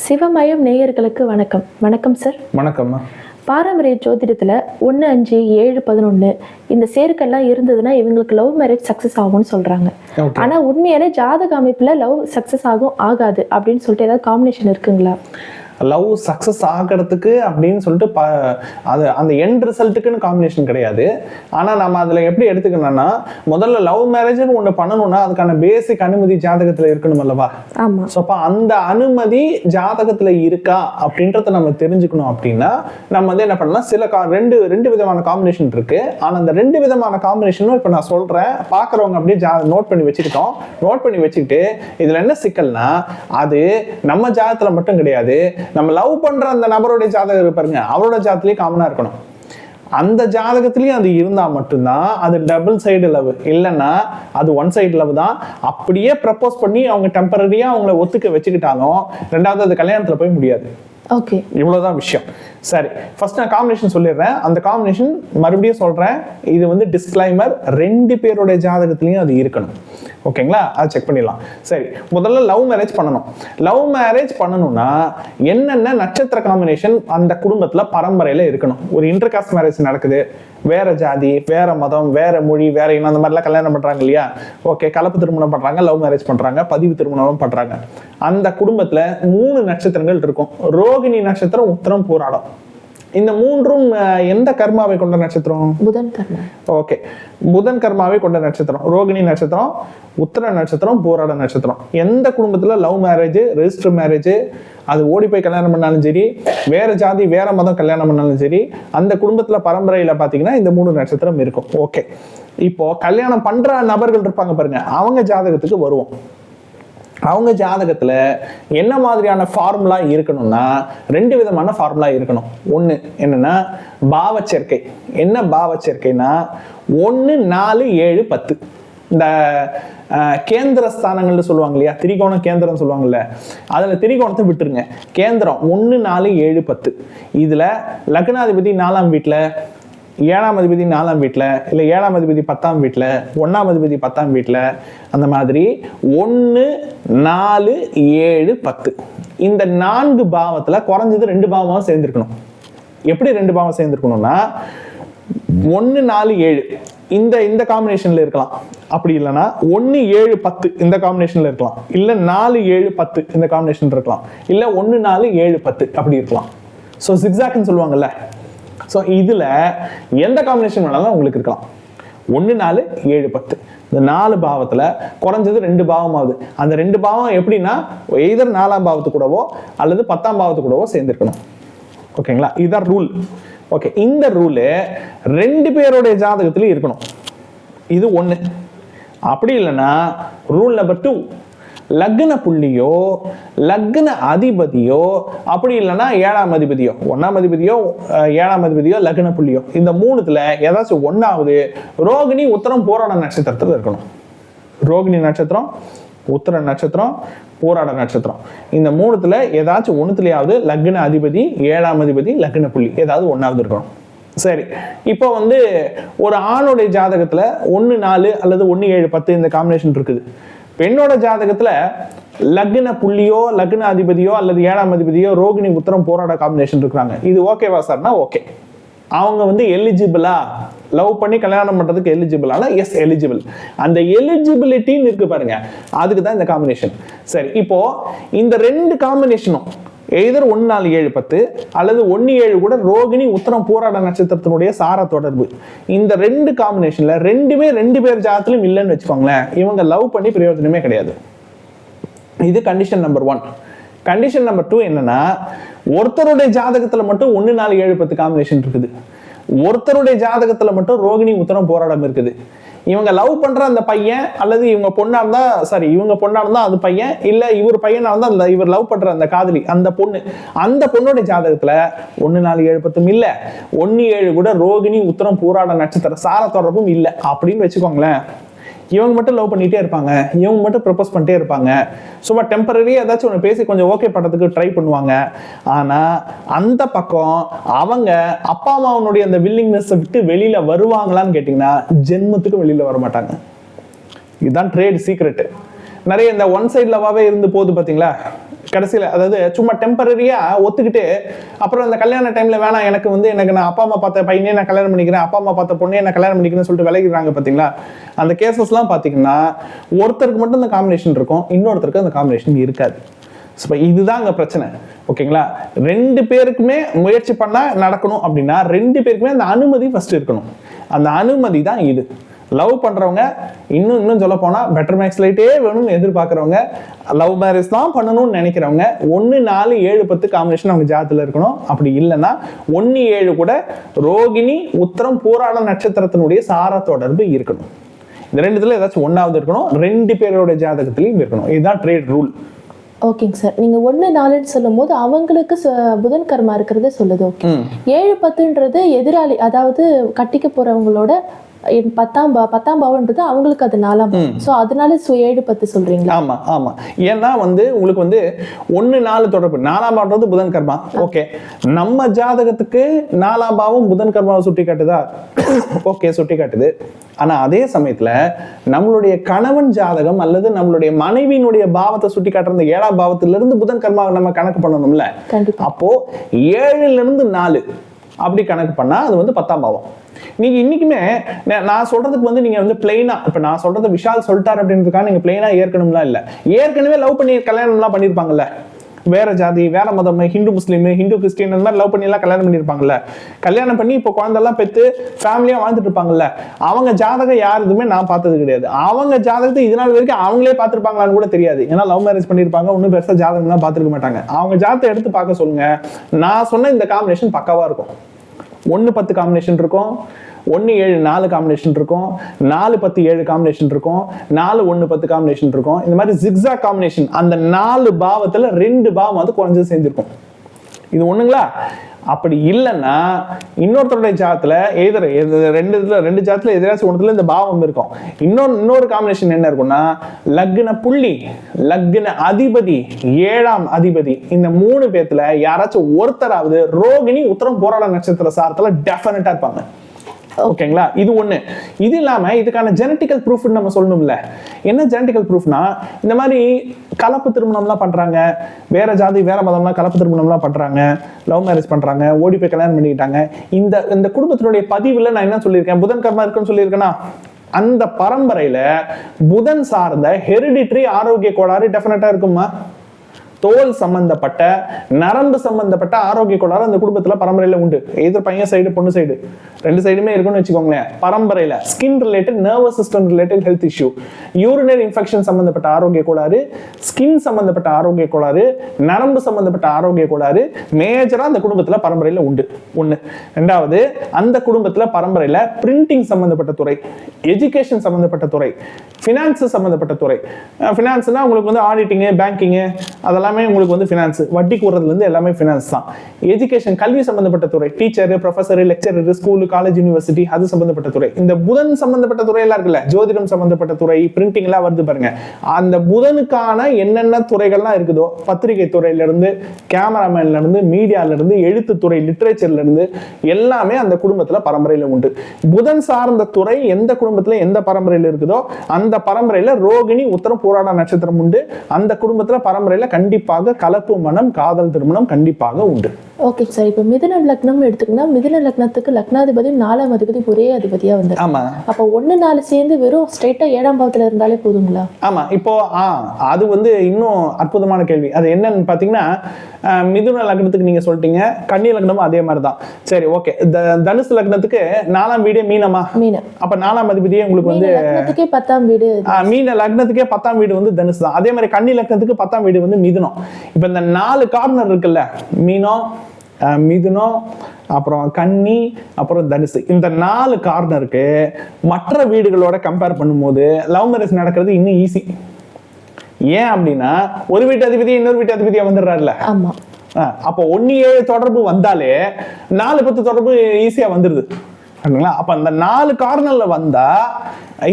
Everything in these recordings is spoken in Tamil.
சிவமயம் நேயர்களுக்கு வணக்கம். வணக்கம் சார் வணக்கம்மா. பாரம்பரிய ஜோதிடத்தில் ஒன்று அஞ்சு ஏழு பதினொன்று இந்த சேர்க்கெல்லாம் இருந்ததுன்னா இவங்களுக்கு லவ் மேரேஜ் சக்ஸஸ் ஆகும்னு சொல்கிறாங்க ஆனால் உண்மையாலே ஜாதக அமைப்பில் லவ் சக்ஸஸ் ஆகும் ஆகாது அப்படின்னு சொல்லிட்டு ஏதாவது காம்பினேஷன் இருக்குங்களா? லவ் சக்ஸஸ் ஆகிறதுக்கு அப்படின்னு சொல்லிட்டு ப அது அந்த எண்ட் ரிசல்ட்டுக்குன்னு காம்பினேஷன் கிடையாது. ஆனால் நம்ம அதில் எப்படி எடுத்துக்கணும்னா முதல்ல லவ் மேரேஜ்னு ஒன்று பண்ணணும்னா அதுக்கான பேசிக் அனுமதி ஜாதகத்தில் இருக்கணும் அல்லவா? ஸோ அப்போ அந்த அனுமதி ஜாதகத்தில் இருக்கா அப்படின்றத நம்ம தெரிஞ்சுக்கணும் அப்படின்னா நம்ம வந்து என்ன பண்ணலாம் சில கா ரெண்டு ரெண்டு விதமான காம்பினேஷன் இருக்கு. ஆனால் அந்த ரெண்டு விதமான காம்பினேஷனும் இப்போ நான் சொல்கிறேன் பார்க்குறவங்க அப்படியே ஜா நோட் பண்ணி வச்சுக்கிட்டோம் நோட் பண்ணி வச்சுக்கிட்டு இதில் என்ன சிக்கல்னா அது நம்ம ஜாதகத்தில் மட்டும் கிடையாது. நம்ம லவ் பண்ணுற அந்த நபருடைய ஜாதகம் இருப்பாருங்க அவரோட ஜாதத்துலேயே காமனாக இருக்கணும். அந்த ஜாதகத்திலையும் அது இருந்தால் மட்டும்தான் அது டபுள் சைடு லவ் இல்லைன்னா அது ஒன் சைடு லவ் தான். அப்படியே ப்ரப்போஸ் பண்ணி அவங்க டெம்பரரியாக அவங்கள ஒத்துக்க வச்சுக்கிட்டாலும் ரெண்டாவது அது கல்யாணத்தில் போய் முடியாது. ஓகே இவ்வளவுதான் விஷயம். சரி ஃபர்ஸ்ட் நான் காம்பினேஷன் சொல்லிடுறேன். அந்த காம்பினேஷன் மறுபடியும் சொல்கிறேன் இது வந்து டிஸ்க்ளைமர் ரெண்டு பேருடைய ஜாதகத்துலேயும் அது இருக்கணும். ஓகேங்களா? அதை செக் பண்ணிடலாம். சரி முதல்ல லவ் மேரேஜ் பண்ணணும். லவ் மேரேஜ் பண்ணணும்னா என்னென்ன நட்சத்திர காம்பினேஷன் அந்த குடும்பத்தில் பரம்பரையில் இருக்கணும். ஒரு இன்டர்காஸ்ட் மேரேஜ் நடக்குது. வேற ஜாதி வேற மதம் வேற மொழி வேற இனம் அந்த மாதிரிலாம் கல்யாணம் பண்ணுறாங்க இல்லையா? ஓகே கலப்பு திருமணம் பண்ணுறாங்க லவ் மேரேஜ் பண்ணுறாங்க பதிவு திருமணம் பண்ணுறாங்க அந்த குடும்பத்தில் மூணு நட்சத்திரங்கள் இருக்கும். ரோகிணி நட்சத்திரம் உத்தரம் போராடம். இந்த மூன்றும் எந்த கர்மாவை கொண்ட நட்சத்திரம்? புதன் கர்ணன் ஓகே. புதன் கர்மாவை கொண்ட நட்சத்திரம். ரோகிணி நட்சத்திரம் உத்தர நட்சத்திரம் போராட நட்சத்திரம். எந்த குடும்பத்துல லவ் மேரேஜ் ரெஜிஸ்டர் மேரேஜ் அது ஓடி போய் கல்யாணம் பண்ணாலும் சரி வேற ஜாதி வேற மதம் கல்யாணம் பண்ணாலும் சரி அந்த குடும்பத்துல பரம்பரையில பாத்தீங்கன்னா இந்த மூணு நட்சத்திரம் இருக்கும். ஓகே. இப்போ கல்யாணம் பண்ற நபர்கள் இருப்பாங்க பாருங்க. அவங்க ஜாதகத்துக்கு வருவோம். அவங்க ஜாதகத்துல என்ன மாதிரியான ஃபார்முலா இருக்கணும்னா ரெண்டு விதமான ஃபார்முலா இருக்கணும். ஒன்று என்னன்னா பாவச்சேர்க்கை என்ன பாவச்சேர்க்கைனா ஒன்று நாலு ஏழு பத்து. இந்த கேந்திர ஸ்தானங்கள்னு சொல்லுவாங்க இல்லையா? திரிகோணம் கேந்திரம் சொல்லுவாங்கல்ல. அதில் திரிகோணத்தை விட்டுருங்க. கேந்திரம் ஒன்று நாலு ஏழு பத்து. இதில் லக்னாதிபதி நாலாம் வீட்டில் ஏழாம் அதிபதி நாலாம் வீட்டில் இல்லை ஏழாம் அதிபதி பத்தாம் வீட்டில் ஒன்றாம் அதிபதி பத்தாம் வீட்டில் அந்த மாதிரி ஒன்று நாலு ஏழு பத்து. இந்த நான்கு பாவத்தில் குறைஞ்சது ரெண்டு பாவமாக சேர்ந்துருக்கணும். எப்படி ரெண்டு பாவம் சேர்ந்துருக்கணும்னா ஒன்று நாலு ஏழு. இந்த இந்த காம்பினேஷனில் இருக்கலாம். அப்படி இல்லைன்னா ஒன்று ஏழு பத்து இந்த காம்பினேஷனில் இருக்கலாம். இல்லை நாலு ஏழு பத்து இந்த காம்பினேஷன் இருக்கலாம். இல்லை ஒன்று நாலு ஏழு பத்து அப்படி இருக்கலாம். ஸோ சிக்ஸாக்னு சொல்லுவாங்கல்ல ஸோ இதில் எந்த காம்பினேஷன் வேணாலும் உங்களுக்கு இருக்கலாம். ஒன்று நாலு ஏழு பத்து. இந்த நாலு பாவத்தில் குறைஞ்சது ரெண்டு பாவம் ஆகுது. அந்த ரெண்டு பாவம் எப்படின்னா எய்தர் நாலாம் பாவத்து கூடவோ அல்லது பத்தாம் பாவத்து கூடவோ சேர்ந்துருக்கணும். ஓகேங்களா? இதுதான் ரூல் ஓகே இந்த ரூலு ரெண்டு பேருடைய ஜாதகத்திலையும் இருக்கணும். இது ஒன்று அப்படி இல்லைன்னா ரூல் நம்பர் டூ லக்ன புள்ளியோ லக்ன அதிபதியோ அப்படி இல்லைன்னா ஏழாம் அதிபதியோ ஒன்றாம் அதிபதியோ ஏழாம் அதிபதியோ லக்ன புள்ளியோ இந்த மூணுத்துல ஏதாச்சும் ஒன்றாவது ரோகிணி உத்தரம் போராட நட்சத்திரத்தில் இருக்கணும். ரோகிணி நட்சத்திரம் உத்தர நட்சத்திரம் போராட நட்சத்திரம். இந்த மூணுத்துல ஏதாச்சும் ஒன்றுத்துலையாவது லக்ன அதிபதி ஏழாம் அதிபதி லக்ன புள்ளி ஏதாவது ஒன்றாவது இருக்கணும். சரி இப்போ வந்து ஒரு ஆணுடைய ஜாதகத்துல ஒன்று நாலு அல்லது ஒன்று ஏழு பத்து இந்த காம்பினேஷன் இருக்குது. பெண்ணோட ஜாதகத்துல லக்ன புள்ளியோ லக்ன அதிபதியோ அல்லது ஏழாம் அதிபதியோ ரோகிணி உத்தரம் போராட காம்பினேஷன் இருக்கிறாங்க. இது ஓகேவா சார்னா ஓகே அவங்க வந்து எலிஜிபிளா லவ் பண்ணி கல்யாணம் பண்றதுக்கு எலிஜிபிளானா எஸ் எலிஜிபிள் அந்த எலிஜிபிலிட்டின்னு இருக்கு பாருங்க. அதுக்கு தான் இந்த காம்பினேஷன் சரி இப்போ இந்த ரெண்டு காம்பினேஷனும் எய்தர் ஒன்று நாலு ஏழு பத்து அல்லது ஒன்று ஏழு கூட ரோகிணி உத்தரம் போராட நட்சத்திரத்தினுடைய சார தொடர்பு. இந்த ரெண்டு காம்பினேஷனில் ரெண்டுமே ரெண்டு பேர் ஜாதத்திலும் இல்லைன்னு வச்சுக்கோங்களேன். இவங்க லவ் பண்ணி பிரயோஜனமே கிடையாது. இது condition number one condition number two என்னன்னா ஒருத்தருடைய ஜாதகத்துல மட்டும் ஒன்று நாலு ஏழு பத்து காம்பினேஷன் இருக்குது. ஒருத்தருடைய ஜாதகத்துல மட்டும் ரோகிணி உத்தரம் போராடம் இருக்குது. இவங்க லவ் பண்ற அந்த பையன் அல்லது இவங்க பொண்ணா இருந்தா சாரி இவங்க பொண்ணா இருந்தா அது பையன் இல்ல இவர் பையனா இருந்தா அந்த இவர் லவ் பண்ற அந்த காதலி அந்த பொண்ணு. அந்த பொண்ணோட ஜாதகத்துல ஒன்னு நாலு ஏழு பத்தும் இல்ல. ஒன்னு ஏழு கூட ரோகிணி உத்தரம் போராட நட்சத்திரம் சார தொடர்பும் இல்ல. அப்படின்னு வச்சுக்கோங்களேன். இவங்க மட்டும் லவ் பண்ணிகிட்டே இருப்பாங்க. இவங்க மட்டும் ப்ரப்போஸ் பண்ணிட்டே இருப்பாங்க. சும்மா டெம்பரரி ஏதாச்சும் ஒன்று பேசி கொஞ்சம் ஓகே பண்ணுறதுக்கு ட்ரை பண்ணுவாங்க. ஆனால் அந்த பக்கம் அவங்க அப்பா அம்மாவனுடைய அந்த வில்லிங்னஸை விட்டு வெளியில் வருவாங்களான்னு கேட்டிங்கன்னா ஜென்மத்துக்கும் வெளியில் வர மாட்டாங்க. இதுதான் ட்ரேட் சீக்ரெட்டு நிறைய இந்த ஒன் சைட் லவ்வாகவே இருந்து போகுது பார்த்தீங்களா கடைசியில் அதாவது சும்மா டெம்பரரியா ஒத்துக்கிட்டு அப்புறம் அந்த கல்யாண டைம்ல வேணாம் எனக்கு வந்து எனக்கு நான் அப்பா அம்மா பார்த்த பையனே நான் கல்யாணம் பண்ணிக்கிறேன் அப்பா அம்மா பார்த்த பொண்ணே நான் கல்யாணம் பண்ணிக்கிறேன்னு சொல்லிட்டு விலகிடுறாங்க பார்த்தீங்களா அந்த கேசஸ்லாம் பார்த்தீங்கன்னா ஒருத்தருக்கு மட்டும் அந்த காம்பினேஷன் இருக்கும் இன்னொருத்தருக்கு அந்த காம்பினேஷன் இருக்காது. ஸோ இதுதான் அங்கே பிரச்சனை. ஓகேங்களா ரெண்டு பேருக்குமே முயற்சி பண்ணால் நடக்கணும் அப்படின்னா ரெண்டு பேருக்குமே அந்த அனுமதி ஃபர்ஸ்ட் இருக்கணும். அந்த அனுமதி தான் இது. லவ் பண்றவங்க இன்னும் இன்னும் சொல்ல போனா பெட்டர் மேக்ஸ் லைட்டே வேணும்னு எதிர்பார்க்கறவங்க லவ் மேரேஜ் தான் பண்ணணும்னு நினைக்கிறவங்க ஒன்று நாலு ஏழு பத்து காம்பினேஷன் அவங்க ஜாதத்தில் இருக்கணும். அப்படி இல்லைன்னா ஒன்று ஏழு கூட ரோகிணி உத்தரம் பூராட நட்சத்திரத்தினுடைய சார தொடர்பு இருக்கணும். இந்த ரெண்டுத்துல ஏதாச்சும் ஒன்றாவது இருக்கணும். ரெண்டு பேரோட ஜாதகத்திலையும் இருக்கணும். இதுதான் ட்ரேட் ரூல் ஓகேங்க சார். நீங்க ஒண்ணு நாலுன்னு சொல்லும் போது அவங்களுக்கு புதன் கர்மா இருக்கிறத சொல்லுது ஓகே. ஏழு பத்துன்றது எதிராளி அதாவது கட்டிக்க போறவங்களோட பத்தாம் பா பத்தாம் பாவன்றது அவங்களுக்கு அது நாலாம் சோ அதனால ஏழு பத்து சொல்றீங்களா? ஆமா ஆமா. ஏன்னா வந்து உங்களுக்கு வந்து ஒண்ணு நாலு தொடர்பு. நாலாம் பாவம்ன்றது புதன் கர்மா. ஓகே. நம்ம ஜாதகத்துக்கு நாலாம் பாவம் புதன் கர்மாவை சுட்டி காட்டுதா? ஓகே சுட்டி காட்டுது. ஆனா அதே சமயத்துல நம்மளுடைய கணவன் ஜாதகம் அல்லது நம்மளுடைய மனைவியினுடைய பாவத்தை சுட்டி காட்டுற இந்த ஏழாம் பாவத்துல இருந்து புதன் கர்மாவை நம்ம கணக்கு பண்ணணும்ல. அப்போ ஏழுல இருந்து நாலு. அப்படி கணக்கு பண்ணா அது வந்து பத்தாம் பாவம். நீங்க இன்னைக்குமே நான் சொல்றதுக்கு வந்து நீங்க வந்து பிளைனா இப்ப நான் சொல்றத விஷால் சொல்லிட்டாரு அப்படின்றதுக்காக நீங்க பிளைனா ஏற்கனவே இல்ல. ஏற்கனவே லவ் பண்ணி கல்யாணம்லாம் பண்ணிருப்பாங்கல்ல. வேற ஜாதி வேற மதம் ஹிந்து முஸ்லீம் ஹிந்து கிறிஸ்டின் அந்த மாதிரி லவ் பண்ணி எல்லாம் கல்யாணம் பண்ணிருப்பாங்கல்ல. கல்யாணம் பண்ணி இப்போ குழந்தைலாம் பெற்று ஃபேமிலியா வாழ்ந்துட்டு இருப்பாங்கல்ல. அவங்க ஜாதகம் யார் எதுவுமே நான் பார்த்தது கிடையாது. அவங்க ஜாதகத்தை இது நாள் வரைக்கும் அவங்களே பார்த்துருப்பாங்களான்னு கூட தெரியாது. ஏன்னா லவ் மேரேஜ் பண்ணிருப்பாங்க ஒன்றும் பெருசா ஜாதகம்லாம் பார்த்துருக்க மாட்டாங்க. அவங்க ஜாதகத்தை எடுத்து பார்க்க சொல்லுங்க. நான் சொன்ன இந்த காம்பினேஷன் பக்காவா இருக்கும். ஒன்று பத்து காம்பினேஷன் இருக்கும் ஒன்று ஏழு நாலு காம்பினேஷன் இருக்கும் நாலு பத்து ஏழு காம்பினேஷன் இருக்கும் நாலு ஒன்று பத்து காம்பினேஷன் இருக்கும். இந்த மாதிரி ஜிக்ஸா காம்பினேஷன் அந்த நாலு பாவத்தில் ரெண்டு பாவம் வந்து குறைஞ்சது சேர்ந்துருக்கும். இது ஒண்ணுங்களா? அப்படி இல்லைன்னா இன்னொருத்தருடைய ஜாத்துல எதிர ரெண்டு இதுல ரெண்டு ஜாத்துல எதிராச்சும் ஒன்றுல இந்த பாவம் இருக்கும். இன்னொரு இன்னொரு காம்பினேஷன் என்ன இருக்கும்னா லக்ன புள்ளி லக்ன அதிபதி ஏழாம் அதிபதி இந்த மூணு பேத்துல யாராச்சும் ஒருத்தராவது ரோகிணி உத்தரம் போராட நட்சத்திர சாரத்துல டெஃபினட்டா இருப்பாங்க. ஓகேங்களா? இது ஒன்று இது இல்லாமல் இதுக்கான ஜெனட்டிக்கல் ப்ரூஃப்னு நம்ம சொல்லணும்ல. என்ன ஜெனட்டிக்கல் ப்ரூஃப்னா இந்த மாதிரி கலப்பு திருமணம்லாம் பண்ணுறாங்க வேற ஜாதி வேற மதம்லாம் கலப்பு திருமணம்லாம் பண்ணுறாங்க லவ் மேரேஜ் பண்ணுறாங்க ஓடி போய் கல்யாணம் பண்ணிக்கிட்டாங்க. இந்த இந்த குடும்பத்தினுடைய பதிவில் நான் என்ன சொல்லியிருக்கேன்? புதன் கர்மா இருக்குன்னு சொல்லியிருக்கேனா? அந்த பரம்பரையில புதன் சார்ந்த ஹெரிடிட்ரி ஆரோக்கிய கோளாறு டெஃபினட்டா இருக்குமா? தோல் சம்பந்தப்பட்ட நரம்பு சம்பந்தப்பட்ட ஆரோக்கிய கோளாறு அந்த குடும்பத்துல பரம்பரையில உண்டு. எதிர் பையன் சைடு பொண்ணு சைடு ரெண்டு சைடுமே இருக்குன்னு வச்சுக்கோங்களேன் பரம்பரையில skin related nervous system related health issue urinary infection சம்பந்தப்பட்ட ஆரோக்கிய கோளாறு ஸ்கின் சம்பந்தப்பட்ட ஆரோக்கிய கோளாறு நரம்பு சம்பந்தப்பட்ட ஆரோக்கிய கோளாறு மேஜரா அந்த குடும்பத்துல பரம்பரையில உண்டு. ஒண்ணு. ரெண்டாவது அந்த குடும்பத்துல பரம்பரையில பிரிண்டிங் சம்பந்தப்பட்ட துறை எஜுகேஷன் சம்பந்தப்பட்ட துறை ஃபினான்ஸு சம்பந்தப்பட்ட துறை. ஃபினான்ஸ்னால் உங்களுக்கு வந்து ஆடிட்டிங்கு பேங்கிங்கு அதெல்லாம் எல்லாமே உங்களுக்கு வந்து ஃபினான்ஸ் வட்டி கூடுறதுலேருந்து எல்லாமே ஃபினான்ஸ் தான். எஜுகேஷன் கல்வி சம்பந்தப்பட்ட துறை teacher professor lecturer school college university அது சம்பந்தப்பட்ட துறை. இந்த புதன் சம்பந்தப்பட்ட துறையெல்லாம் இருக்குல்ல ஜோதிடம் சம்பந்தப்பட்ட துறை பிரிண்டிங் எல்லாம் வருது பாருங்க. அந்த புதனுக்கான என்னென்ன துறைகள்லாம் இருக்குதோ பத்திரிகை துறையில இருந்து கேமராமேன்ல இருந்து மீடியால இருந்து எழுத்து துறை லிட்ரேச்சர்ல இருந்து எல்லாமே அந்த குடும்பத்துல பரம்பரையில் உண்டு. புதன் சார்ந்த துறை எந்த குடும்பத்துல எந்த பரம்பரையில இருக்குதோ அந்த பரம்பரையில ரோகிணி உத்தரம் போராட நட்சத்திரம் உண்டு. அந்த குடும்பத்துல பரம்பரையில கண்டிப்பாக கலப்பு மனம் காதல் திருமணம் கண்டிப்பாக உண்டு. ஓகே சார் இப்போ மிதுன லக்னம் எடுத்துக்கினா மிதுன லக்னத்துக்கு லக்னாதிபதி நாலாம் அதிபதி ஒரே அதிபதியா வந்து ஆமா. அப்போ ஒண்ணு நாலு சேர்ந்து வெறும் ஸ்ட்ரைட்டா ஏழாம் பாவத்துல இருந்தாலே போதுங்களா? ஆமா. இப்போ ஆ அது வந்து இன்னும் அற்புதமான கேள்வி. அது என்னன்னு பாத்தீங்கன்னா அஹ், மிதுன லக்னத்துக்கு நீங்க சொல்லிட்டீங்க. கன்னி லக்னமும் அதே மாதிரி தான் சரி ஓகே தனுசு லக்னத்துக்கு நாலாம் வீடே மீனமா? மீனம் அப்ப நாலாம் அதிபதியே உங்களுக்கு வந்து மீன லக்னத்துக்கே பத்தாம் வீடு. ஆ, மீன லக்னத்துக்கே பத்தாம் வீடு வந்து தனுசு தான் அதே மாதிரி கன்னி லக்னத்துக்கு பத்தாம் வீடு வந்து மிதுனம். இப்ப இந்த நாலு கார்னர் இருக்குல்ல மீனம் மிதுனம் அப்புறம் கன்னி அப்புறம் தனுசு. இந்த நாலு கார்னருக்கு மற்ற வீடுகளோட கம்பேர் பண்ணும்போது லவ் மேரேஜ் நடக்கிறது இன்னும் ஈஸி ஏன் அப்படின்னா ஒரு வீட்டு அதிபதி இன்னொரு வீட்டு அதிபதியா வந்துடுறாருல. அப்போ ஒன்னு ஏழு தொடர்பு வந்தாலே நாலு பத்து தொடர்பு ஈஸியா வந்துருது. சரிங்களா அப்ப அந்த நாலு கார்னர்ல வந்தா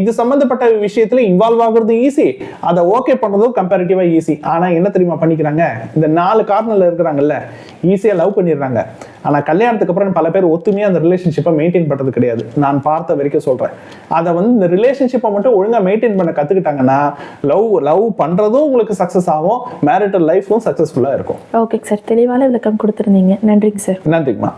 இது சம்பந்தப்பட்ட விஷயத்துல இன்வால்வ் ஆகுறது ஈஸி அதை ஓகே பண்றதும் கம்பேரிட்டிவா ஈஸி ஆனா என்ன தெரியுமா பண்ணிக்கிறாங்க? இந்த நாலு கார்னர்ல இருக்கிறாங்கல்ல ஈஸியா லவ் பண்ணிடுறாங்க. ஆனா கல்யாணத்துக்கு அப்புறம் பல பேர் ஒத்துமையா அந்த ரிலேஷன்ஷிப்பை மெயின்டைன் பண்றது கிடையாது. நான் பார்த்த வரைக்கும் சொல்றேன். அதை வந்து இந்த ரிலேஷன்ஷிப்பை மட்டும் ஒழுங்கா மெயின்டைன் பண்ண கத்துக்கிட்டாங்கன்னா லவ் லவ் பண்றதும் உங்களுக்கு சக்சஸ் ஆகும் மேரிட்டல் லைஃபும் சக்சஸ்ஃபுல்லா இருக்கும். ஓகே சார் தெளிவான விளக்கம் கொடுத்துருந்தீங்க. நன்றிங்க சார் நன்றிங்கம்மா.